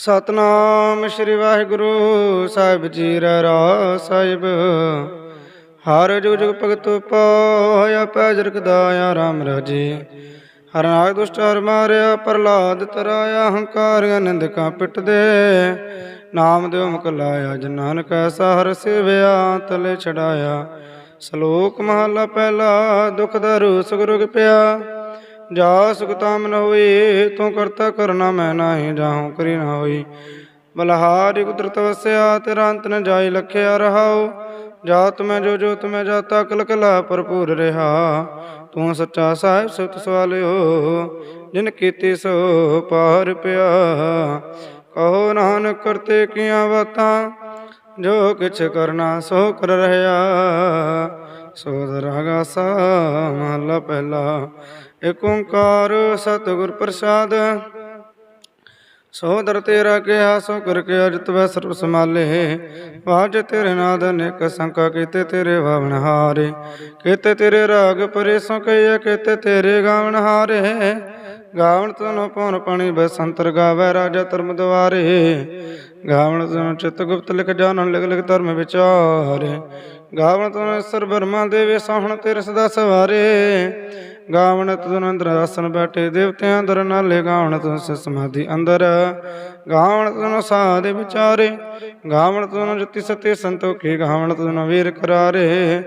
ਸਤਨਾਮ ਸ੍ਰੀ ਵਾਹਿਗੁਰੂ ਸਾਹਿਬ ਜੀ ਰਾ ਸਾਹਿਬ। ਹਰ ਜੁਗ ਜੁਗ ਭਗਤ ਪਾਇਆ ਪੈ ਜਰਕ ਦਾਇਆ ਰਾਮ ਰਾਜੇ। ਹਰ ਨਾਗ ਦੁਸ਼ਟ ਹਰ ਮਾਰਿਆ ਪ੍ਰਲਾਦ ਤਰਾਇਆ, ਹੰਕਾਰ ਅਨੰਦ ਕਾ ਪਿਟ ਦੇ ਨਾਮ ਦਿਓ ਮੁਖ ਲਾਇਆ, ਜਨ ਨਾਨਕ ਐਸਾ ਹਰ ਸਿਵਿਆ, ਤਲੇ ਛਡਾਇਆ। ਸ਼ਲੋਕ ਮਹਲਾ ਪਹਿਲਾ, ਦੁਖ ਦਰੂ ਸੁਗਰੁਗ ਪਿਆ। ਜਾ ਸੁਖ ਤਾਮ ਨ ਹੋਈ ਤੂੰ ਕਰਤਾ ਕਰਨਾ ਮੈਂ ਨਾਹੀ, ਜਾਹੂ ਕਰੀ ਨਾ ਹੋਈ। ਬਲਹਾਰੀ ਕੁਦਰਤ ਵਸਿਆ, ਤੇਰਾ ਅੰਤ ਨ ਜਾਈ ਲਖਿਆ ਰਹਾਉ। ਜਾਤ ਮੈਂ ਜੋ ਜੋ ਤੁਮੈ ਜਾਤਾ ਕਲ ਭਰਪੂਰ ਰਹਾ। ਤੂੰ ਸੱਚਾ ਸਾਹਿਬ ਸੁਤ ਸਵਾਲਿਓ, ਜਿਨ ਕੀਤੀ ਸੋ ਪਾਰ ਪਿਆ। ਕਹੋ ਨਾਨਕ ਕਰਤੇ ਕੀਆਂ ਬਾਤਾਂ, ਜੋ ਕਿਛ ਕਰਨਾ ਸੋ ਕਰ ਰਹਾ। ਸੋਧ ਰਾਗਾ ਸਾ ਮਹਲਾ ਪਹਿਲਾ। ਏਕ ਓੰਕਾਰ ਸਤਿਗੁਰ ਪ੍ਰਸਾਦ ਸੋਦਰ ਤੇਰਾ ਕਿਹਾ, ਸੋ ਕਰ ਕੇ ਅਜ ਤਵੈ ਸਰਬ ਸਮਾਲੇ ਵਾਜ ਤੇਰੇ ਨਾਦ ਅਨੇਕ ਸੰਕਾ ਕੀਤੇ ਤੇਰੇ ਵਾਵਨ ਹਾਰੇ। ਕੀਤੇ ਤੇਰੇ ਰਾਗ ਪਰੇ ਸੋ ਕਈਏ ਕੀਤੇ ਤੇਰੇ ਗਾਵਨ ਹਾਰੇ। ਗਾਵਣ ਤਨੋ ਪਉਨ ਪਾਣੀ ਬਸੰਤਰ ਗਾਵੇ ਰਾਜਾ ਧਰਮ ਦੁਆਰੇ ਗਾਵਣ ਤਨੋ ਚਿਤ ਗੁਪਤ ਲਿਖ ਜਾਣਨ, ਲਿਖ ਲਿਖ ਧਰਮ ਵਿਚਾਰੇ। ਗਾਵਣ ਤਨੋ ਸਰ ਬਰਮਾ ਦੇਵੇ ਸੋਹਣ ਤੇਰੇ ਸਦਾ ਸਵਾਰੇ। ਗਾਵਣ ਤਨ ਅੰਦਰ ਆਸਨ ਬੈਠੇ ਦੇਵਤਿਆਂ ਦਰ ਨਾਲੇ ਗਾਵਣ ਤਨ ਸਮਾਧੀ ਅੰਦਰ। ਗਾਵਣ ਤਨ ਸਾਦੇ ਵਿਚਾਰੇ ਗਾਵਣ ਤਨ ਜਤੀ ਸਤੇ ਸੰਤੋਖੀ ਗਾਵਣ ਤਨ ਵੀਰ ਕਰਾਰੇ।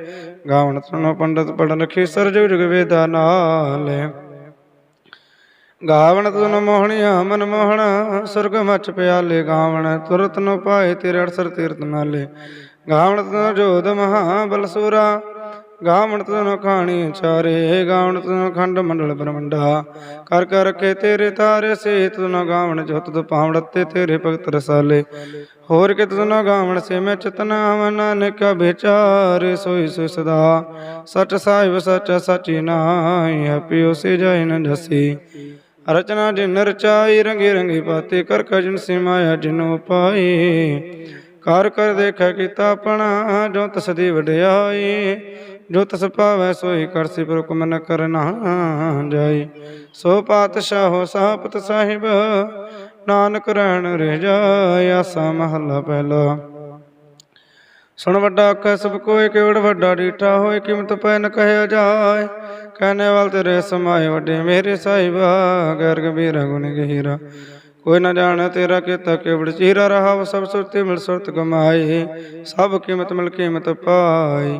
ਗਾਵਣ ਤਨ ਪੰਡਤ ਪੜਨ ਰਖੀ ਸਰ ਜੁਗ ਜੁਗ ਵੇਦਾ ਨਾਲੇ। ਗਾਵਣ ਤੁਨ ਮੋਹਣਿਆ ਮਨ ਮੋਹਣਾ, ਸੁਰਗ ਮਚ ਪਿਆਲੇ ਗਾਵਣ ਤੁਰਤ ਨੋ ਪਾਏ ਤੇਰੇ ਅੜਸਰ ਤੀਰਤ ਨਾਲੇ। ਗਾਵਣ ਤੁਨ ਜੋਧ ਮਹਾ ਬਲਸੂਰਾ। ਗਾਵਣ ਤੁਨ ਖਾਣੀ ਚਾਰੇ ਗਾਵਣ ਤੁਨ ਖੰਡ ਮੰਡਲ ਬ੍ਰਹਮੰਡਾ। ਕਰ ਕਰ ਰਖੇ ਤੇਰੇ ਤਾਰੇ ਸੇ ਤੁਨ ਗਾਵਣ ਜੋਤ ਤੁ ਪਾਵੜਤੇ ਤੇਰੇ ਭਗਤ ਰਸਾਲੇ। ਹੋਰ ਕਿ ਤੁਨ ਗਾਵਣ ਸੇ ਮੈਂ ਚਤਨਾ ਨਾਨਕ ਵਿਚਾਰ, ਸੋਈ ਸੋ ਸਦਾ। ਸਚ ਸਾਹਿਬ ਸਚ ਸਚੀ ਨਾਈ ਹਪਿਓ ਸੇ ਜਾਇ ਨ ਜਸੀ। ਰਚਨਾ ਜਿਨ ਰਚਾਈ, ਰੰਗੇ ਰੰਗੇ ਪਾਤੇ, ਕਰ ਕਜਨ ਸੇ ਮਾਇਆ ਜਿਨੋ ਪਾਈ ਕਰ ਕਰ ਦੇਖੈ ਕੀਤਾ ਆਪਣਾ, ਜੋ ਤਸ ਦੀ ਵਡਿਆਈ, ਜੋ ਤਸ ਪਾਵੈ ਸੋਈ ਕਰਸੀ ਪਰ ਹੁਕਮ ਨ ਕਰਨਾ ਜਾਈ। ਸੋ ਪਾਤਸ਼ਾਹੋ ਸਾਪਤ ਸਾਹਿਬ, ਨਾਨਕ ਰਹਿਣ ਰਹਿ ਜਾਇ ਆਸਾ ਮਹੱਲਾ ਪਹਿਲਾ। ਸੁਣ ਵੱਡਾ ਆਖੈ, ਸਭ ਕੋਇ ਕਿਵੜ ਵੱਡਾ ਡੀਠਾ ਹੋਏ ਕੀਮਤ ਪੈ ਨ ਕਹਿਆ ਜਾਏ। ਕਹਨੇ ਵਾਲ ਤੇਰੇ ਸਮਾਏ ਵੱਡੇ ਮੇਰੇ ਸਾਹਿਬਾ, ਗਰ ਗੰਭੀਰ ਗੁਣ ਗਹੀਰਾ। ਕੋਈ ਨਾ ਜਾਣ ਤੇਰਾ ਕੀਤਾ ਕਿਵੜ ਚੀਰਾ ਰਹਾ ਸਭ ਸੁਰਤੀ ਮਿਲ ਸੁਰਤ ਕਮਾਏ ਸਭ ਕੀਮਤ ਮਿਲ ਕੀਮਤ ਪਾਈ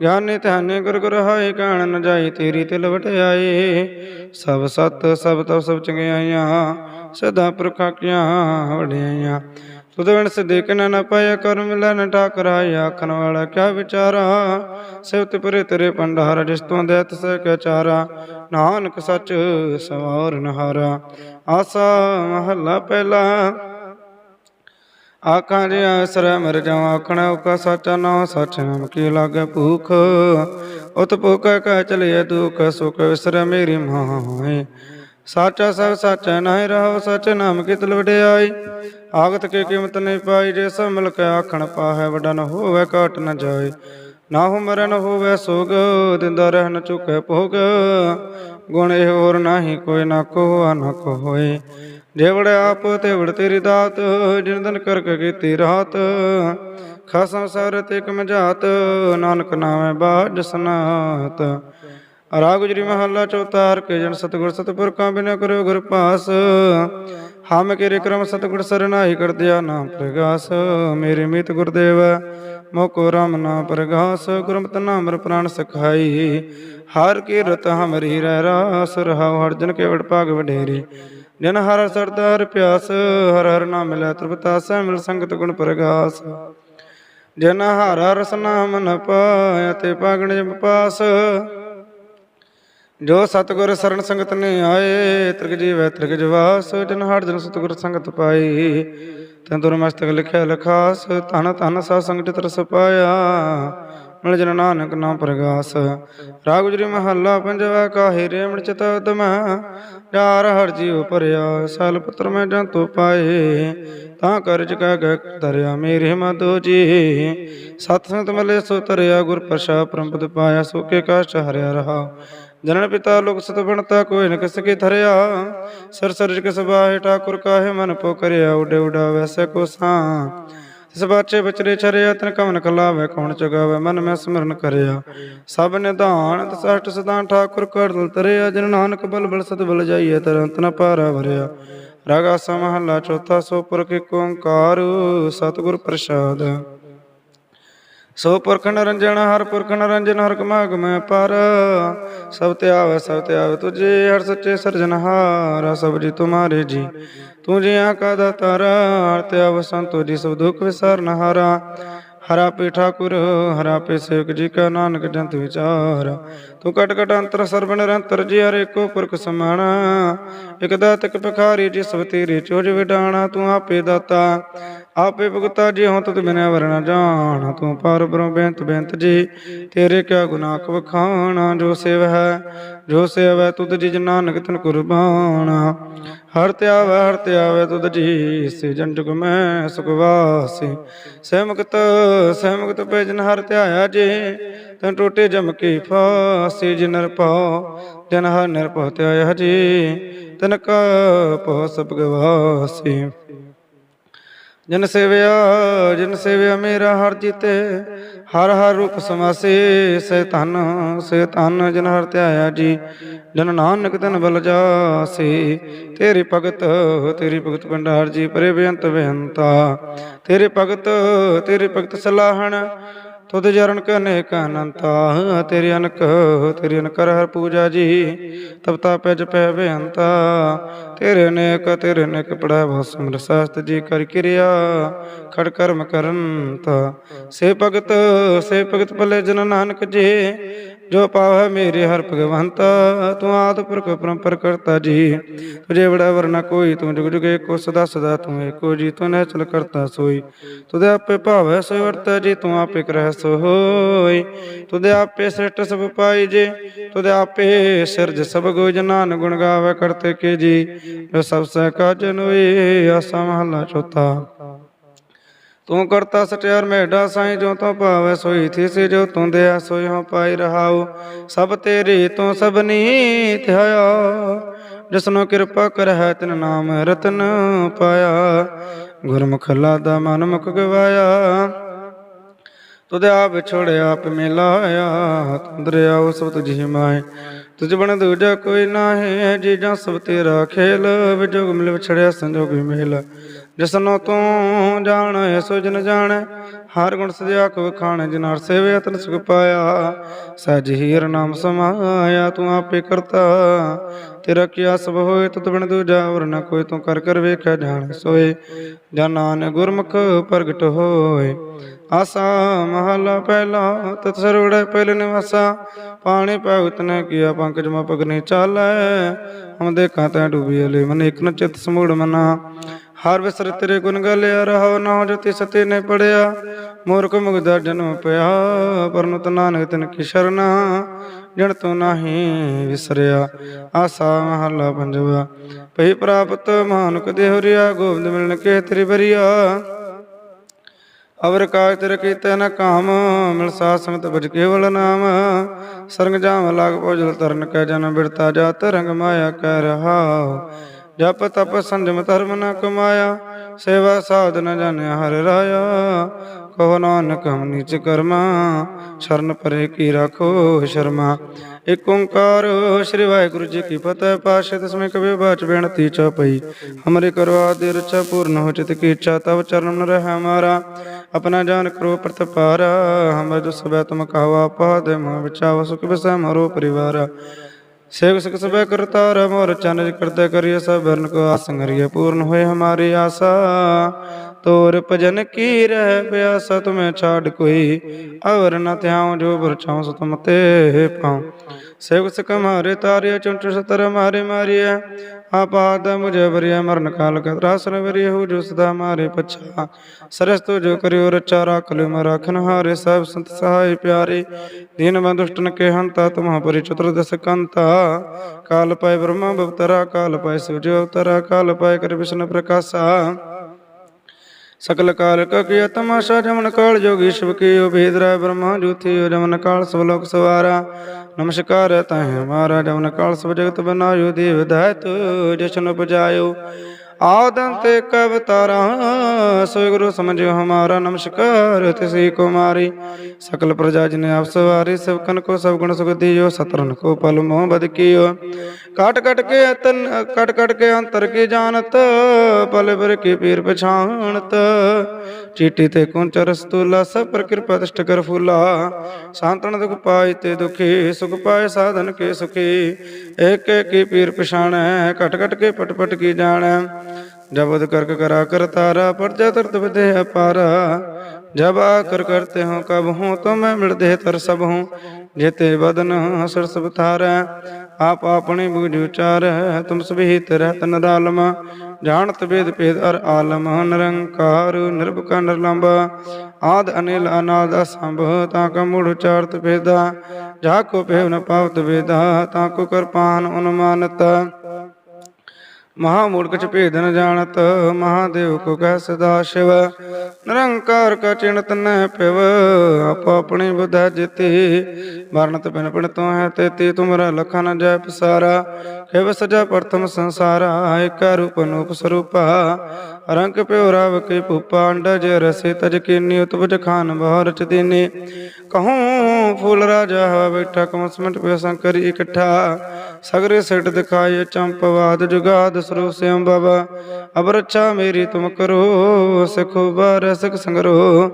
ਗਿਆਨੀ ਧਿਆਨੇ ਗੁਰ ਗੁਰ ਹਾਏ ਕਾਣ ਨ ਜਾਈ ਤੇਰੀ ਤਿਲ ਵਟਿਆਏ। ਸਭ ਸਤ, ਸਭ ਤਉ ਸਭ ਚੰਗਿਆਈਆਂ, ਸਦਾ ਪੁਰਖਾਂ ਕੀਆਂ ਵਡਿਆਈਆਂ। ਤੁਧ ਵਿਣ ਸਿਦੇਕ ਨ ਨ ਪਾਇਆ ਕਰ ਮਿਲੈ ਨ ਠਾਕਰਾਇ ਆਖਣ ਵਾਲਾ ਕਿਆ ਵਿਚਾਰਾ? ਸਿਵਤ ਪਰੇ ਤੇਰੇ ਪੰਡਾਰ ਜਿਸ ਤੋਂ ਦੇ ਤਸੈ ਕੈ ਚਾਰਾ। ਨਾਨਕ ਸੱਚ ਸਵਾਰ ਨਹਾਰਾ। ਆਸਾ ਮਹੱਲਾ ਪਹਿਲਾ। ਆਖਾਂ ਜਿਆ ਸਰ ਮਰ ਜਾਉ, ਆਖਣਾ ਉਕਾ ਸਾਚਾ, ਨਾ ਸੱਚ ਨਾਮ ਕੀ ਲਾਗੇ ਭੂਖ? ਉਤ ਭੂਖ ਕਹ ਚਲਿਏ ਦੁਖ, ਸੁਖ ਵਿਸਰ ਮੇਰੀ ਮਾਏ ਸਾਚਾ ਸਭ ਸਾਚਾ ਨਾਹਿ ਰਹੋ ਸਚ ਨਾਮ ਕੀ ਤਲ ਵਡਿਆਈ ਆਗਤ ਕੇ ਕੀਮਤ ਨਹੀਂ ਪਾਈ, ਜੇ ਸਭ ਮਿਲ ਕੇ ਆਖਣ ਪਾਹੈ, ਵੱਡਾ ਨ ਹੋਵੇ, ਘਟ ਨ ਜਾਏ ਨਾ ਹੋ ਮਰਨ ਹੋਵੇ ਸੋਗ ਦਿੰਦਾ ਰਹਿ ਚੁਕੇ ਭੋਗ। ਗੁਣ ਇਹ ਹੋਰ ਨਾਹੀ, ਕੋਈ ਨਾ ਕੋ ਨਾ ਕੋ ਹੋਏ ਜੇ ਵੜ ਆਪ ਤੇ ਵੜ ਤੇਰੀ ਦਾਤ, ਜਿਨ ਦਿਨ ਕਰਕ ਕੀਤੀ ਰਾਤ। ਖਸਮ ਸਰ ਤੇ ਕਮਜਾਤ ਨਾਨਕ ਨਾਮੇ ਬਾਜ ਸਨਾਤ। ਅਰਾ ਗੁਜਰੀ ਮਹੱਲਾ ਚੌਤਾਰ ਕੇ ਜਨ ਸਤਗੁਰ ਸਤਪੁਰ ਕਾ ਬਿਨ ਕਰਿਓ ਗੁਰ ਪਾਸ। ਹਮ ਕਿਰੇ ਕਰਮ ਸਤਗੁਰ ਸਰਨਾਈ ਕਰਦਿਆ ਨਾਮ ਪ੍ਰਗਾਸ। ਮੇਰੇ ਮੀਤ ਗੁਰਦੇਵ, ਮੋਕੋ ਰਾਮ ਨਾਮ ਪ੍ਰਗਾਸ। ਗੁਰਮਤਿ ਨਾਮ ਰ ਪ੍ਰਾਨ ਸਖਾਈ, ਹਰ ਕੀ ਰਤ ਹਮਰੀ ਰਹਿ ਰਾਸ। ਰਹਾਉ ਹਰ ਜਨ ਕੇਵੜ ਭਾਗ ਵਡੇਰੀ। ਜਨ ਹਰ ਸਰਦਾਰ ਪਿਆਸ, ਹਰ ਹਰ ਨਾਮ ਮਿਲੈ ਤ੍ਰਿਪਤਾਸੈ ਮਿਲ ਸੰਗਤ ਗੁਣ ਪ੍ਰਗਾਸ। ਜਨ ਹਰ ਰਸ ਨਾਮ ਨ ਪਾਇਆ ਤੇ ਪਾਗਣ ਜਮ ਪਾਸ। ਜੋ ਸਤਗੁਰ ਸਰਨ ਸੰਗਤ ਨੇ ਆਏ, ਤ੍ਰਿਗ ਜੀਵੈ ਤ੍ਰਿਗ ਜਵਾਸ, ਜਨ ਹਰ ਜਨ ਸਤਗੁਰ ਸੰਗਤ ਪਾਈ। ਤਨ ਦੁਰ ਮਸਤਕ ਲਿਖਿਆ ਲਖਾਸ, ਧਨ ਧਨ ਸਾ ਸੰਗ ਚਿਤ ਪਾਇਆ। ਮਿਲ ਜਨ ਨਾਨਕ ਨਾਮ ਪ੍ਰਗਾਸ। ਰਾਗ ਗੁਜਰੀ ਮਹੱਲਾ ਪੰਜਵਾ, ਕਾਹੇ ਰੇਮਣ ਚਿਤ ਉਦਮ, ਯਾਰ ਹਰ ਜੀਉ ਭਰਿਆ ਸਾਲ ਪੁੱਤਰ ਮੈਂ ਜੰਤੂ ਪਾਏ। ਤਾਂ ਕਰਜ ਕਾ ਗੈ ਧਰਿਆ ਮੇਰੇ ਮਦੋ ਜੀ। ਸਤ ਸੰਤ ਮਲੇ ਸੋ ਤਰਿਆ ਗੁਰ ਪ੍ਰਸਾਦ ਪ੍ਰੰਪਦ ਪਾਇਆ, ਸੋ ਕੇ ਕਾਸ਼ ਹਰਿਆ ਰਹਾ। ਜਨਨ ਪਿਤਾ ਲੋਕ ਸਤ ਬਣਤਾ ਕੋਈ ਨ ਕਿਸ ਕੀ ਥਰਿਆ ਸਰ ਸਰਜ ਕਿਸ ਬਾਹੇ, ਠਾਕੁਰ ਕਾਹੇ ਮਨ ਪੋ ਕਰਿਆ। ਉਡੇ ਉਡਾ ਵੈਸੇ ਕੋ ਸਾਂ ਤਿਸ ਬਾਚੇ ਬਚਰੇ ਚਰਿਆ ਤਨ ਕਵਨ ਕਲਾਵੇ, ਕੌਣ ਚਗਾਵੇ, ਮਨ ਮੈਂ ਸਿਮਰਨ ਕਰਿਆ। ਸਭ ਨਿਧਾਨ, ਤਿਸ ਅਸ਼ਟ ਸਦਾਨ ਠਾਕੁਰ ਕਰ ਦਲ ਤਰਿਆ। ਜਨ ਨਾਨਕ ਬਲ ਬਲ ਸਤ ਬਲ ਜਾਈਏ ਤਰੰਤ ਨ ਪਾਰਾ ਭਰਿਆ। ਰਾਗਾ ਸਮਹੱਲਾ ਚੌਥਾ, ਸੋ ਪੁਰਖ ਓੰਕਾਰ, ਸਤਿਗੁਰ ਪ੍ਰਸਾਦ। ਸੋ ਪੁਰਖ ਨਰੰਜਨ, ਹਰ ਪੁਰਖ ਨਰੰਜਨ, ਹਰ ਕਮਾਗ ਮੈਂ ਪਰ। ਸਭ ਤੇ ਆਵੇ, ਸਭ ਤੇ ਆਵੇ, ਤੁਝੇ ਹਰ ਸੱਚੇ ਸਰਜਨਹਾਰ ਸਭ ਜੀ ਤੁਮਾਰੇ ਜੀ, ਤੂੰ ਜੀ ਕਾ ਦਾਤਾਰਾ। ਹਰ ਤੇ ਆਵ, ਸੰਤੋ ਜੀ ਸਭ ਦੁਖ ਵਿਸਾਰਨ ਹਰਾ। ਪੇ ਠਾਕੁਰ, ਹਰਾ ਪੇ ਸੇਵਕ ਜੀ ਕਾ ਨਾਨਕ ਜੰਤ ਵਿਚਾਰ। ਤੂੰ ਕਟ ਕਟ ਅੰਤਰ, ਸਰਬ ਨਿਰੰਤਰ, ਜੀ ਹਰੇ ਕੋ ਪੁਰਖ ਸਮਾਣਾ ਇਕ ਦਾਤਕ ਇਕ ਭਿਖਾਰੀ ਜੀ ਸਭ ਤੇਰੇ ਚੋਜ ਵਿਡਾਣਾ, ਤੂੰ ਆਪੇ ਦਾਤਾ। ਆਪੇ ਭੁਗਤਾ ਜੀ ਹਉ ਤੁਧ ਬਿਨੈ ਵਰਣਾ ਜਾਣ, ਤੂੰ ਪਰ ਬਰੋਂ ਬੇਨਤ ਬੇਨਤ ਜੀ, ਤੇਰੇ ਕਿਆ ਗੁਨਾਹ ਕੋ ਜੋ ਸੇਵ ਹੈ, ਜੋ ਸੇਵ ਤੁਧ ਜੀ ਨਾਨਕ ਤਨ ਕੁਰਬਾਨ। ਹਰ ਤੇ ਆਵੇ, ਹਰ ਤੇ ਆਵੇ ਤੁਧ ਜੀ ਸੇ ਜਨ ਜੁਗ ਮੈਂ ਸੁਖ ਵਾਸੀ। ਸਹਿਮੁਕਤ ਸਹਿਮੁਕਤ ਭੇਜਨ ਹਰ ਧਿਆਇਆ ਜੀ, ਤਨ ਟੋਟੇ ਜਮ ਕੀ ਫਾਸੀ। ਜਿਨ ਰਪਾਉ ਜਨ ਹਰ ਨਿਰਭਉ ਧਿਆਇਆ ਜੀ, ਤਨ ਕਾ ਪੋ ਸਭ ਗਵਾਸੀ। ਜਨ ਸੇਵਿਆ ਜਨ ਸੇਵਿਆ ਮੇਰਾ ਹਰ ਜੀਤੇ, ਹਰ ਹਰ ਰੂਪ ਸਮਾਸੇ, ਸੇ ਧਨ ਸੇ ਧਨ ਜਨ ਹਰ ਧਿਆਇਆ ਜੀ। ਜਨ ਨਾਨਕ ਤਨ ਬਲ ਜਾਸੇ, ਤੇਰੀ ਭਗਤ ਤੇਰੀ ਭਗਤ ਭੰਡਾਰ ਜੀ, ਪਰੇ ਬੇਅੰਤ ਬੇਅੰਤਾ। ਤੇਰੇ ਭਗਤ ਤੇਰੇ ਭਗਤ ਸਲਾਹਣ ਤੁਧ ਜਰਨ ਕਨੇ ਅਨੰਤਾ ਤੇਰੀ ਅਨਕ, ਤੇਰੀ ਅਨਕਰ ਹਰ ਪੂਜਾ ਜੀ। ਤਬ ਤਾ ਪੈਜ ਪੈ ਬੇਅੰਤਾ ਤੇਰੇ ਅਨੇਕ, ਤੇਰੇ ਨੇਕ ਪੜਾ ਸਿਮਰ ਰਸਾਸਤ ਜੀ ਕਰ ਕਿਰਿਆ। ਖੜ ਕਰਮ ਕਰਨ ਤਾ। ਸੇ ਭਗਤ ਸੇ ਭਗਤ ਭਲੇ ਜਨ ਨਾਨਕ ਜੀ। ਜੋ ਪਾਵੈ ਮੇਰੇ ਹਰ ਭਗਵੰਤ, ਤੂੰ ਆਦ ਪੁਰਖ ਪਰੰਪਰ ਕਰਤਾ ਜੀ। ਤੁਝੇ ਬੜਾ ਵਰਨਾ ਕੋਈ, ਤੂੰ ਜੁਗ ਜੁਗ ਏਕੋ ਸਦਾ ਸਦਾ ਤੂੰ ਏਕੋ ਜੀ, ਤੂੰ ਨੈ ਕਰਤਾ ਸੋਈ। ਤੁਦੇ ਆਪੇ ਭਾਵੈ ਸੋ ਵਰਤਾ ਜੀ, ਤੂੰ ਆਪੇ ਕਰਹਿ ਸੋ ਹੋਈ ਤੁਦੇ ਆਪੇ ਸ੍ਰਿਸ਼ਟ ਸਭ ਪਾਈ ਜੀ ਤੁਦੇ ਆਪੇ ਸਿਰਜ ਸਭ ਗੋ ਜਨਾਨ ਗੁਣ ਗਾਵੇ ਕਰਤੇ ਕੇ ਜੀ। ਜੋ ਸਭ ਸਹਿ ਕਾਜਨ ਹੋਏ ਆਸਾ ਮਹਲਾ ਚੌਥਾ। ਤੂੰ ਕਰਤਾ ਸਟਿਆਰ ਮੇਢਾ ਸਾਈ ਜੋ ਤੂੰ ਭਾਵੈ ਸੋਈ ਥੀ ਸੇ ਜੋ ਤੂੰ ਦਿਆ ਸੋਈ ਹਉ ਪਾਈ ਰਹਾਉ। ਸਭ ਤੇਰੇ ਤੋਂ ਸਭਨੀ ਧਿਆਇਆ ਜਿਸਨੋ ਕਿਰਪਾ ਕਰਹਿ ਤਿਨ ਨਾਮ ਰਤਨ ਪਾਇਆ। ਗੁਰਮੁਖ ਲਾਦਾ ਮਨ ਮੁਖ ਗਵਾਇਆ, ਤੁਧ ਆਪ ਛੋੜਿਆ ਆਪ ਮਿਲਾਇਆ ਤੁਮ ਦਰਿਆਉ ਸਭ ਤੁਝੀ ਮਾਏ ਤੁਝ ਬਣ ਦੂਜਾ ਕੋਈ ਨਾਹੀ ਜੀ ਜਾਂ ਸਭ ਤੇਰਾ ਖੇਲ, ਵਿਜੋਗ ਮਿਲ ਵਿਛੜਿਆ ਸੰਜੋਗ ਮੇਲ। ਜਿਸਨੋ ਤੂੰ ਜਾਣੈ, ਸੋ ਜਨ ਜਾਣੈ, ਹਰ ਗੁਣ ਸਦਿਆ ਕੋ ਖਾਣ ਜਿਨਾਰ ਸੇਵੇ ਤਨ ਸੁਖ ਪਾਇਆ। ਸਜ ਹੀਰ ਨਾਮ ਸਮਾਇਆ, ਤੂੰ ਆਪੇ ਕਰਤਾ। ਤੇਰਾ ਕੀਆ ਸਭ ਹੋਏ, ਤਤ ਬਣ ਦੂਜਾ ਵਰ ਨ ਕੋਈ ਤੂੰ ਕਰ ਕਰ ਵੇਖਿਆ ਜਾਣ ਸੋਏ। ਜਨਾਨ ਗੁਰਮੁਖ ਪ੍ਰਗਟ ਹੋਏ। ਆਸਾ ਮਹਲਾ ਪਹਿਲਾ, ਤਤ ਸਰਵੜੇ ਪਹਿਲ ਨਿਵਾਸਾ। ਪਾਣੀ ਪੈ ਉਤਨੇ, ਕੀਆ ਪੰਕਜ ਮ ਪਗਨੇ ਚਾਲੈ। ਹਮ ਦੇਖਾਂ ਤੈ ਡੂਬੀ ਅਲੇ ਮਨ, ਇਕ ਨ ਚਿਤ ਸਮੂੜ ਮਨਾ। ਹਰ ਵਿਸਰ ਤੇਰੇ ਗੁਣ ਗਲਿਆ, ਰਹਾ ਨਾ ਜਤੀ ਸਤੇ ਨੇ ਪੜਿਆ। ਮੂਰਖ ਮੁਗਦਾ ਜਨਮ ਪਿਆ ਪਰਨੁਤ ਨਾਨਕ ਤਨ ਕੀ ਸ਼ਰਨਾ। ਜਣ ਤੂੰ ਨਾਹੀ ਵਿਸਰਿਆ, ਆਸਾ ਮਹਲਾ ਪੰਜਵਾ। ਭਈ ਪ੍ਰਾਪਤ ਮਾਨੁਕ ਦੇਹੁਰਿਆ ਗੋਬਿੰਦ ਮਿਲਣ ਕੇ ਤੇਰੀ ਬਰੀਆ ਅਵਰ ਕਾਜ ਤੇਰੇ ਕੀਤੇ ਨ ਕਾਮ, ਮਿਲ ਸਾਧ ਸੰਗਤ ਬਜ ਕੇਵਲ ਨਾਮ। ਸਰੰਗ ਜਾਮ ਲਾਗ ਭੋਜਲ ਤਰਨ ਕੈ ਜਨ ਬਿਰਤਾ ਜਾਤ, ਰੰਗ ਮਾਇਆ ਕਹਿ ਰਹਾ ਜਪ ਤਪ ਸੰਜਮ ਧਰਮ ਨ ਕਮਾਇਆ, ਸੇਵਾ ਸਾਧ ਨ ਜਾਣਿਆ ਹਰ ਰਾਇਆ। ਕਹੋ ਨਾਨਕ ਹਮ ਨੀਚ ਕਰਮਾ, ਸ਼ਰਨ ਪਰੇ ਕੀ ਰਾਖੋ ਸ਼ਰਮਾ। ਇਕ ਓੰਕਾਰ ਸ੍ਰੀ ਵਾਹਿਗੁਰੂ ਜੀ ਕੀ ਫਤਿਹ ਪਾਸ਼ੇ ਦਸਵੇਂ ਕਵੇ ਬਾਚ ਬੇਨਤੀ ਚਪਈ ਹਮਰੇ ਕਰਵਾ ਦੇ ਰਚਾ ਪੂਰਨ ਹੋ ਚਿਤ ਕੀ ਇੱਛਾ ਤਵ ਚਰਨ ਰਹਿ ਹਮਾਰਾ ਆਪਣਾ ਜਾਨ ਕਰੋ ਪ੍ਰਤਪਾਰਾ, ਹਮਰ ਜੋ ਸਬੈ ਤੁਮ ਕਹਵਾ ਪਾਦ ਮੋ ਵਿਚਾਵ, ਸੁਖ ਬਿਸੈ ਮਰੋ ਪਰਿਵਾਰਾ। ਸੇਵ ਸੁਖ ਸਬੈ ਕਰਤਾਰ ਮੋਰ ਚਨਜ ਕਰਤੇ ਕਰਿਏ ਸਭ ਬਰਨ ਕੋ ਆਸੰਗਰੀਏ ਪੂਰਨ ਹੋਏ ਹਮਾਰੀ ਆਸਾ। ਤੋਰ ਭਜਨ ਕੀ ਰਹਿ ਪਿਆਸਾ, ਤੁਮੇ ਛਾੜ ਕੋਈ ਅਵਰ ਨ ਧਿਆਉ, ਜੋ ਬਰਛਾਉ ਸੋ ਤੁਮ ਤੇ ਪਾਉ। ਸੇਵ ਸੁਖ ਹਮਾਰੇ ਤਾਰਿਆ ਚੁੰਟ ਸਤਰ ਮਾਰੇ ਮਾਰਿਆ ਆਪਾਦ ਮੁਝੇ ਬਰਿਆ ਮਰਨ ਕਾਲ ਕਤਰਾਸਨ ਵਰਿയ ਹੋ ਜੋ ਸਦਾ ਮਾਰੇ ਪਛਾ। ਸਰਸ ਤੋ ਜੋ ਕਰਿਓ ਰਚਾ, ਰਾਖ ਲਿਓ ਮੈਂ ਰਾਖਨ ਹਾਰੇ, ਸਭ ਸੰਤ ਸਹਾਈ ਪਿਆਰੇ। ਦੀਨ ਬੰਦੁਸ਼ਟਨ ਕੇ ਹੰਤਾ ਤੁਮਾ ਪਰਿ ਚਤੁਰਦਸ ਕੰਤਾ। ਕਾਲ ਪਾਇ ਬ੍ਰਹਮਾ ਬਵਤਰਾ, ਕਾਲ ਪਾਇ ਸਿਵ ਜੋ ਅਵਤਰਾ, ਕਾਲ ਪਾਇ ਕਰ ਵਿਸ਼ਨ ਪ੍ਰਕਾਸ਼ਾ। ਸਕਲ ਕਾਲ ਕਕ ਯਤਮਾ ਸਜਮਨ ਕਾਲ ਜੋਗੀ ਸ਼ਿਵ ਕੇ ਉਭੇਦਰਾ ਬ੍ਰਹਮਾ, ਜੋਤੀ ਰਮਨ ਕਾਲ ਸਭ ਲੋਕ ਸਵਾਰਾ। ਨਮਸਕਾਰ ਤਹਿ ਮਹਾਰਾਜ ਰਮਨ ਕਾਲ ਸਭ ਜਗਤ ਬਨਾਇਓ, ਦੇਵ ਦਾਤ ਜਸ਼ਨ ਉਪਜਾਇਓ। ਆਦਨ ਤੇ ਕਬ ਤਾਰਾ ਸੋ ਗੁਰੂ ਸਮਝਿਓ ਹਮਾਰਾ ਨਮਸਕਾਰ, ਤਿਸੀ ਕੁਮਾਰੀ। ਸਕਲ ਪ੍ਰਜਾ ਜਿਨੇ ਆਪ ਸਵਾਰੀ ਸਭਕਨ ਕੋ, ਸਭ ਗੁਣ ਸੁਖ ਦੀਓ ਸਤਰਨ ਕੋ ਪਲ ਮੋਹ ਬਦ ਕੀਓ। ਕਟ ਕਟ ਕੇ ਅਤਨ ਕਟ ਕਟ ਕੇ ਅੰਤਰ ਕੀ ਜਾਣਤ, ਪਲ ਬਰ ਕੀ ਪੀਰ ਪਛਾਣਤ। ਚੀਟੀ ਤੇ ਕੁੰਚ ਰਸਤੂਲਾ ਸਭ ਪਰ ਕਿਰਪਾ ਦਸ਼ਟ ਕਰ ਫੂਲਾ। ਸਾਂਤਨ ਦੁਖ ਪਾਏ ਤੇ ਦੁਖੀ, ਸੁਖ ਪਾਏ ਸਾਧਨ ਕੇ ਸੁਖੀ। ਏਕ ਏਕ ਕੀ ਪੀਰ ਪਛਾਣੈ ਕਟ ਕਟ ਕੇ ਪਟ ਪਟ ਕੀ ਜਾਣੈ। ਜਬਦ ਕਰਕ ਕਰਾ ਕਰ ਤਾਰਾ ਪਰਜਾ ਤਰਤ ਵਿਦੇ ਅਪਾਰਾ जब आकर करते हो कब हूँ तो मैं मिलते तर सब हूँ जेते बदन हसर सब थार आप अपनी बुझ उचार तुम सभी तरह तन रालम जानत वेद भेद अर आलम निरंकार निर्भका निर्लंब आद अनिल अनाद असंभ ताका मूढ़ उचारत भेदा जाको भेव न पावत वेदा ताको कर पान अनुमानत ਮਹਾ ਚ ਭੇਦ ਨ ਜਾਣਤ, ਮਹਾਦੇਵ ਕੋ ਕਹਿ ਸਦਾ ਸ਼ਿਵ। ਨਿਰੰਕਾਰ ਕਾ ਚਿਣਤ ਨ ਪਿਵ, ਆਪ ਆਪਣੀ ਬੁਧ ਜਿਤੀ। ਮਰਨਤ ਬਿਨ ਪਿਣ ਤੋ ਹੈ ਤੇਤੀ ਤੁਮਰਾ ਲਖਾ ਨ ਜੈ ਪਸਾਰਾ। ਖਿਵ ਸਜਾ ਪ੍ਰਥਮ ਸੰਸਾਰਾ ਏਕ ਰੂਪ ਨੂਪ ਸਰੂਪਾ। ਰੰਗ ਪਿਓ ਰਾਵ ਕੇ ਭੂਪਾ ਅੰਡਾ ਜੇ ਰਸੇ ਤਜ ਕੀਨੀ, ਉਤਪਜ ਖਾਨ ਬਹੁ ਰਚ ਦੀਨੀ। ਕਹੂੰ ਫੂਲ ਰਾਜਾ ਹਵਾ ਬੈਠਾ, ਕਮਸਮਟ ਪਿਓ ਸੰਕਰੀ ਇਕੱਠਾ। ਸਗਰੇ ਸਿਟ ਦਿਖਾਏ ਚੰਪਵਾਦ ਜੁਗਾਦ ਸਰੋ ਸਿਮ ਬਾਬਾ ਅਬ ਰੱਛਾ ਮੇਰੀ ਤੁਮ ਕਰੋ, ਸਿਖੋ ਬਾਰ ਸੰਗਰੋ।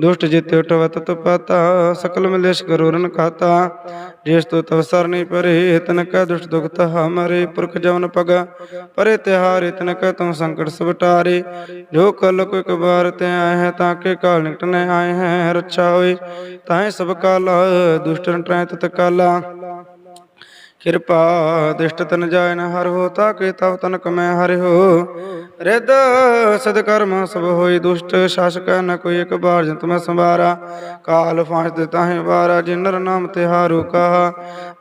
ਦੁਸ਼ਟ ਜਿਤੇ ਉਠਵਤ ਤਪਾਤਾ ਸਕਲ ਮਿਲੇਸ਼ ਕਰੋ ਰਨ ਖਾਤਾ। ਜਿਸ ਤੋ ਤਵ ਸਰਨੀ ਪਰੇ, ਤਨ ਕਾ ਦੁਸ਼ਟ ਦੁਖ ਤਹ ਪੁਰਖ ਜਵਨ ਪਗ। ਪਰੇ ਤਿਹਾਰੇ, ਤਨ ਕਾ ਤੁਮ ਸੰਕਟ ਸਭ ਜੋ ਕਲ ਕੋ ਇੱਕ ਬਾਰ ਤੇ ਆਏ ਹੈ, ਤਾਂ ਕੇ ਕਾਲ ਨਿਕਟ ਆਏ ਹੈ, ਰੱਛਾ ਹੋਏ। ਤਾਹੇ ਸਭ ਕਾਲ, ਦੁਸ਼ਟ ਟਰੈ ਤਤ ਕਾਲਾ। ਕਿਰਪਾ ਦਿਸ਼ਟ ਤਨ ਜਾਇ ਨ ਹਰ ਹੋ ਤਾਕੇ ਤਵ ਤਨ ਕਮੈ ਹਰਿ ਰਿਦ ਸਦ ਕਰਮ ਸਭ ਹੋਈ ਦੁਸ਼ਟ, ਸ਼ਾਸਕ ਨ ਕੋਈ ਇੱਕ ਬਾਰ ਜੰਤ ਮੈਂ ਸੰਵਾਰਾ। ਕਾਲ ਫਾਂਸ ਦੇ ਤਾਹੇ ਵਾਰਾ ਜਿਨਰ ਨਾਮ ਤਿਹਾਰੂ ਕਹਾ।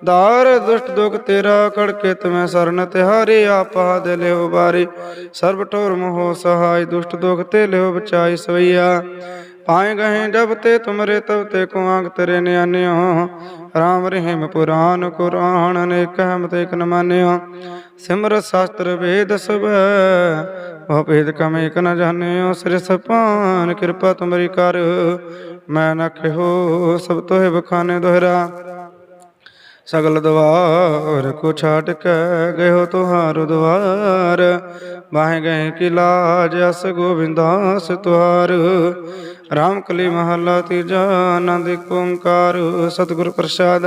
ਦਾਰ ਦੁਸ਼ਟ ਦੁਖ ਤੇਰਾ ਕੜਕੇ ਤਮੈ ਸਰਨ ਤਿਹਾਰੀ, ਆਪਾ ਦੇ ਲਿਓ ਬਾਰੀ। ਸਰਬ ਠੋਰ ਮੋਹ ਸਹਾਈ ਦੁਸ਼ਟ ਦੁਖ ਤੇ ਲਿਓ ਬਚਾਈ ਸਵਈਆ। ਪਾਏ ਗਏ ਜਬ ਤੇ ਤੁਮਰੇ, ਤਬ ਤੇ ਕੋ ਤੇਰੇ ਨਿਆਨਿਓ ਰਾਮ ਰਹਿਮ ਪੁਰਾਨ ਕੁਰਾਨ ਅਨੇਕ ਹਮਤ ਇਕ ਨ ਮਾਨਿਓ। ਸਿਮਰ ਸ਼ਾਸਤਰ ਵੇਦ ਸਭ, ਉਹ ਭੇਦ ਕਮ ਇਕ ਨ ਜਾਣਿਓ। ਸਿਰ ਸਪਾਨ ਕਿਰਪਾ ਤੁਮਰੀ ਕਰ, ਮੈਂ ਨ ਕਹਿਓ ਸਭ ਤੋਹਿ ਬਖਾਨੇ ਦੁਹਰਾ। ਸਗਲ ਦਵਾਰ ਕੋ ਛਾਟ ਕੇ ਗਇਓ ਤੁਹਾਰ ਦਵਾਰ। ਬਾਹੇ ਗਏ ਕਿ ਲਾਜ, ਅਸ ਗੋਬਿੰਦਾਸ ਤੁਹਾਰ। ਰਾਮ ਕਲੀ ਮਹੱਲਾ ਤੀਜਾ, ਆਨੰਦ ਓੰਕਾਰ, ਸਤਿਗੁਰ ਪ੍ਰਸਾਦ।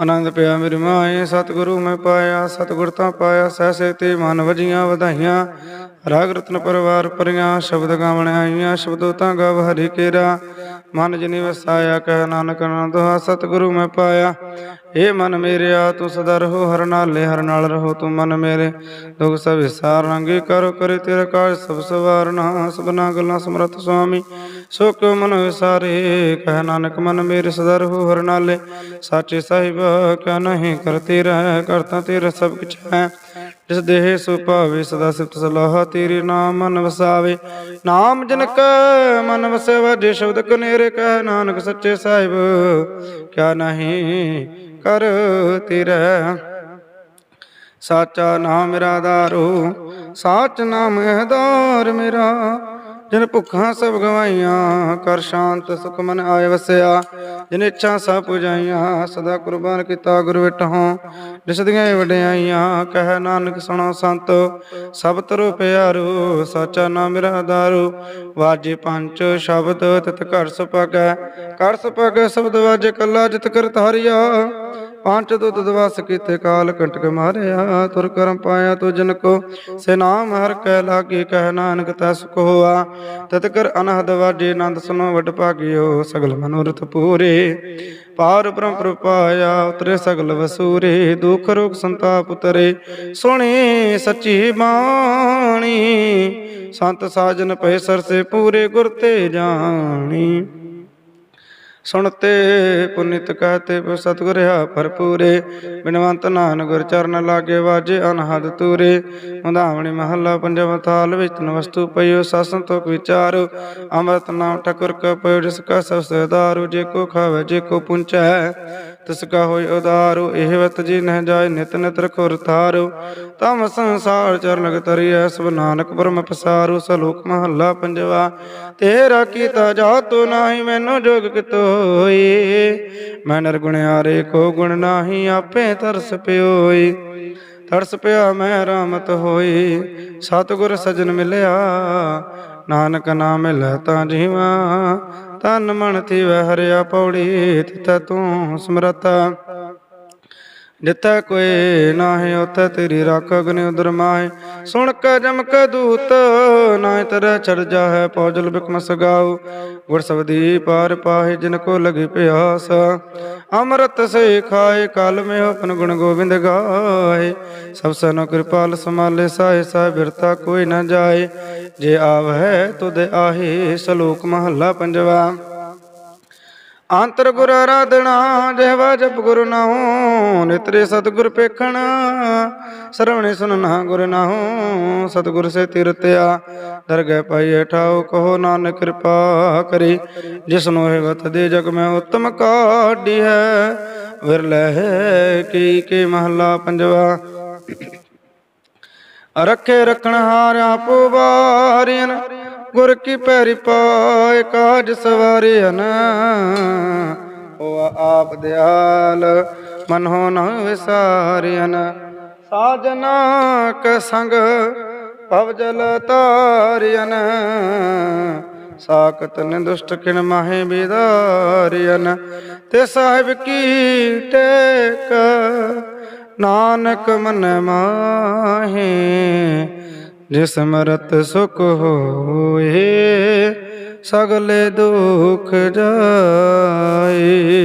ਆਨੰਦ ਪਿਆ ਮੇਰੀ ਮਾਏ, ਸਤਿਗੁਰੂ ਮੈਂ ਪਾਇਆ, ਸਤਿਗੁਰ ਤਾਂ ਪਾਇਆ, ਸਹਿਸੇ ਤੇ ਮਨ ਵਜੀਆਂ ਵਧਾਈਆਂ। ਰਾਗ ਰਤਨ ਪਰਵਾਰ ਪਰੀਆਂ ਸ਼ਬਦ ਗਾਵਣ ਆਈਆਂ, ਸ਼ਬਦੋ ਤਾਂ ਗਾਵ ਹਰੀ ਕੇਰਾ। ਮਨ ਜਿਨੀ ਵਸਾਇਆ, ਕਹਿ ਨਾਨਕ ਨੰਦ ਸਤਿਗੁਰੂ ਮੈਂ ਪਾਇਆ। ਏ ਮਨ ਮੇਰਿਆ ਤੂੰ ਸਦਾ ਰਹੋ, ਹਰ ਨਾਲੇ ਹਰ ਨਾਲ ਰਹੋ ਤੂੰ ਮਨ ਮੇਰੇ। ਦੁਖ ਸਭ ਵਿਸਾਰ ਰੰਗੇ ਕਰੋ, ਕਰੇ ਤੇਰਾ ਕਾਜ ਸਭ ਸਵਾਰਨਾ ਸਭਨਾ ਗੱਲਾਂ ਸਮਰਥ ਸੁਆਮੀ। ਸੋ ਕਿਉ ਮਨ ਵਿਸਾਰੇ, ਕਹਿ ਨਾਨਕ ਮਨ ਮੇਰੇ, ਸਦਾ ਰਹੋ ਹਰ ਨਾਲੇ। ਸਾਚੇ ਸਾਹਿਬ, ਕਿਆ ਨਹੀਂ ਕਰਤੇ ਰਹਿ ਕਰਤਾ ਤੇਰਾ ਸਭ ਕੁਛ ਹੈ। ਜਿਸ ਦੇਹ ਸੋ ਭਾਵੇ, ਸਦਾ ਸਿਫਤ ਸਲਾਹ ਤੇਰੇ ਨਾਮ ਮਨ ਵਸਾਵੇ। ਨਾਮ ਜਨ ਕੈ ਮਨ ਵਸੇ ਵਾਜੇ ਸ਼ਬਦ ਕਨੇਰੇ, ਕਹਿ ਨਾਨਕ ਸੱਚੇ ਸਾਹਿਬ, ਕਿਆ ਨਹੀਂ ਕਰ ਤੇਰਾ। ਸਾਚਾ ਨਾਮ ਮੇਰਾ ਆਧਾਰੋ ਸਾਚ ਨਾਮ ਹੈ ਆਧਾਰ ਮੇਰਾ। ਜਿਨ ਭੁੱਖਾਂ ਸਭ ਗਵਾਈਆਂ ਕਰ ਸ਼ਾਂਤ ਸੁਖ ਮਨ ਆਏ ਵਸਿਆ। ਜਿਨ ਇੱਛਾ ਸਭ ਪੁਜਾਈਆਂ, ਸਦਾ ਕੁਰਬਾਨ ਕੀਤਾ ਗੁਰ ਵਿਟਹੁ। ਜਿਸ ਦੀਆਂ ਵਡਿਆਈਆਂ, ਕਹਿ ਨਾਨਕ ਸੁਣੋ ਸੰਤ। ਸਭ ਤਰੋ ਪਿਆਰੂ, ਸਾਚਾ ਨਾਮ ਮੇਰਾ ਆਧਾਰੋ ਵਾਜੇ ਪੰਜ ਸ਼ਬਦ, ਤਿਤ ਘਰ ਸੁਪਗੈ। ਕਰ ਸੁਪਗੈ, ਸ਼ਬਦ ਵਾਜੇ ਕੱਲਾ, ਜਿਤ ਕਰ ਧਾਰਿਆ ਪੰਚ ਦੁੱਧ ਦਵਸ ਕੀਤੇ ਕਾਲ ਕੰਟਕ ਮਾਰਿਆ, ਤੁਰ ਕਰਮ ਪਾਇਆ ਤੋ ਜਨ ਕੋ। ਸੇ ਨਾਮ ਹਰ ਕੈ ਲਾਗੇ, ਕਹਿ ਨਾਨਕ ਤਸ ਕੋ ਹੋਆ ਤਤ ਕਰ ਅਨਹਦ ਵਾਜੇ ਆਨੰਦ ਸੁਨੋ ਵਡ ਭਾਗਿਓ, ਸਗਲ ਮਨੋਰਥ ਪੂਰੇ। ਪਾਰ ਬ੍ਰਹਮ ਪ੍ਰਪਾਇਆ ਉਤਰੇ ਸਗਲ ਵਸੂਰੇ। ਦੁਖ ਰੋਗ ਸੰਤਾਪ ਉਤਰੇ। ਸੁਣੀ ਸੱਚੀ ਬਾਣੀ, ਸੰਤ ਸਾਜਨ ਪਏ ਸਰਸੇ ਪੂਰੇ ਗੁਰ ਤੇ ਜਾਣੀ। ਸੁਣਤੇ ਪੁਨੀਤ ਕਹਤੇ ਸਤਿਗੁਰ ਹਾ ਭਰਪੂਰੇ। ਬਿਨਵੰਤ ਨਾਨ ਗੁਰ ਚਰਨ ਲਾਗੇ ਵਾਜੇ ਅਨਹਦ ਤੂਰੇ। ਮਧਾਵਣੀ ਮਹੱਲਾ ਪੰਜਵਾਂ ਤਾਲ ਵਿੱਚ ਤਨ ਵਸਤੂ ਪਈਓ ਸਾਸਨ ਤੋਕ ਵਿਚਾਰੋ। ਅੰਮ੍ਰਿਤ ਨਾਮ ਠਕੁਰ ਕਾ ਪਇਓ ਜਿਸ ਕਾ ਸਭ ਸਦਾਰੂ ਜੇ ਕੋ ਖਾਵੇ, ਜੇ ਕੋ ਪੁੰਚੈ। ਤਿਸ ਕਾ ਹੋਇ ਉਦਾਰੂ, ਇਹ ਵਤ ਜੀ ਨਹਿ ਜਾਏ, ਨਿਤ ਨਿਤ ਰਖੁਰ ਥਾਰੋ ਤਮ ਸੰਸਾਰ ਚਰਨ ਲਗ ਤਰੀਐ ਸਭ ਨਾਨਕ ਬ੍ਰਹਮ ਪਸਾਰੂ, ਸਲੋਕ ਮਹੱਲਾ ਪੰਜਵਾ। ਤੇਰਾ ਕੀਤਾ ਜਾਤੋ ਨਾਹੀ, ਮੈਨੂੰ ਜੋਗ ਕਿਤੋਈ। ਮੈਂ ਨਿਰਗੁਣਿਆਰੇ ਕੋ ਗੁਣ ਨਾਹੀ, ਆਪੇ ਤਰਸ ਪਿਓਈ। ਤਰਸ ਪਿਆ ਮੈਂ, ਰਾਮਤ ਹੋਈ। ਸਤਿਗੁਰ ਸਜਣ ਮਿਲਿਆ ਨਾਨਕ ਨਾਮ ਮਿਲੈ ਤਾਂ ਜੀਵਾ। ਤਨ ਮਨ ਥੀ ਵਹਿ ਹਰਿਆ ਪੌੜੀ ਤਿਤ ਤੂੰ ਸਮਰਤਾ ਜਿੱਥੈ ਕੋਈ ਨਾਹੀ, ਉਥੈ ਤੇਰੀ ਰੱਖ ਅਗਨਿ ਉਦਰ ਮਾਹੇ। ਸੁਣ ਕੇ ਜਮ ਕੇ ਦੂਤ, ਨਾਹਿ ਤਰੈ ਚੜ ਜਾਹੈ, ਪੌਜਲ ਬਿਕਮ ਸਗਾਉ ਗੁਰ ਸਬਦੀ ਪਾਰ ਪਾਹੇ, ਜਿਨ ਕੋ ਲਗੇ ਪਿਆਸ। ਅੰਮ੍ਰਿਤ ਸੇ ਖਾਏ ਕਲ ਮੇ ਆਪਨ ਗੁਣ ਗੋਬਿੰਦ ਗਾਏ ਸਭ ਸਨੋ ਕਿਰਪਾਲ ਸਮਾਲੇ ਸਾਏ ਸਾਹ ਬਿਰਤਾ ਕੋਈ ਨਾ ਜਾਏ ਜੇ ਆਵ ਆਵਹਿ, ਤੁਧ ਆਹੇ, ਸ਼ਲੋਕ ਮਹੱਲਾ ਪੰਜਵਾ। ਅੰਤਰ ਗੁਰ ਆਰਾਧਨਾ ਜਿਹਵਾ ਜਪ ਗੁਰ ਨਾਉ ਨਿਤਰੇ ਸਤਗੁਰ ਪੇਖਣ, ਸਰਵਣੇ ਸੁਨਣਾ ਗੁਰ ਨਾਉ ਸਤਗੁਰ ਸੇ ਤਿਰਤਿਆ, ਦਰਗਹਿ ਪਾਈਏ ਠਾਉ, ਕਹੋ ਨਾਨਕ ਕਿਰਪਾ ਕਰੀ ਜਿਸਨੋ ਇਹ ਵਤ ਦੇ ਜਗ ਮੈਂ ਉਤਮ ਕਾਢੀ ਹੈ, ਵਿਰਲੇ ਕੀ ਕੇ ਮਹੱਲਾ ਪੰਜਵਾ। ਰੱਖੇ ਰਖਣ ਹਾਰ ਆਪੋ ਵਾਰਿਨ ਗੁਰ ਕੀ ਪੈਰੀ ਪਾਏ ਕਾਜ ਸਵਾਰਿਨ ਉਹ ਆਪ ਦਿਆਲ ਮਨ ਹੋ ਨ ਵਿਸਾਰਿਨ ਸਾਜਨਾ ਕ ਸੰਗ ਭਵ ਜਲ ਤਾਰਿਨ ਸਾਖਤ ਨਿਦੁਸ਼ਟ ਕਿਨ ਮਾਹੇ ਬਿਦਾਰਿਨ ਤੇ ਸਾਹਿਬ ਕੀ ਟੇਕ, ਨਾਨਕ ਮਨ ਮਾਹੇ, ਜਿਸ ਮਰਤ ਸੁਖ ਹੋਏ, ਸਗਲੇ ਦੁਖ ਜਾਏ।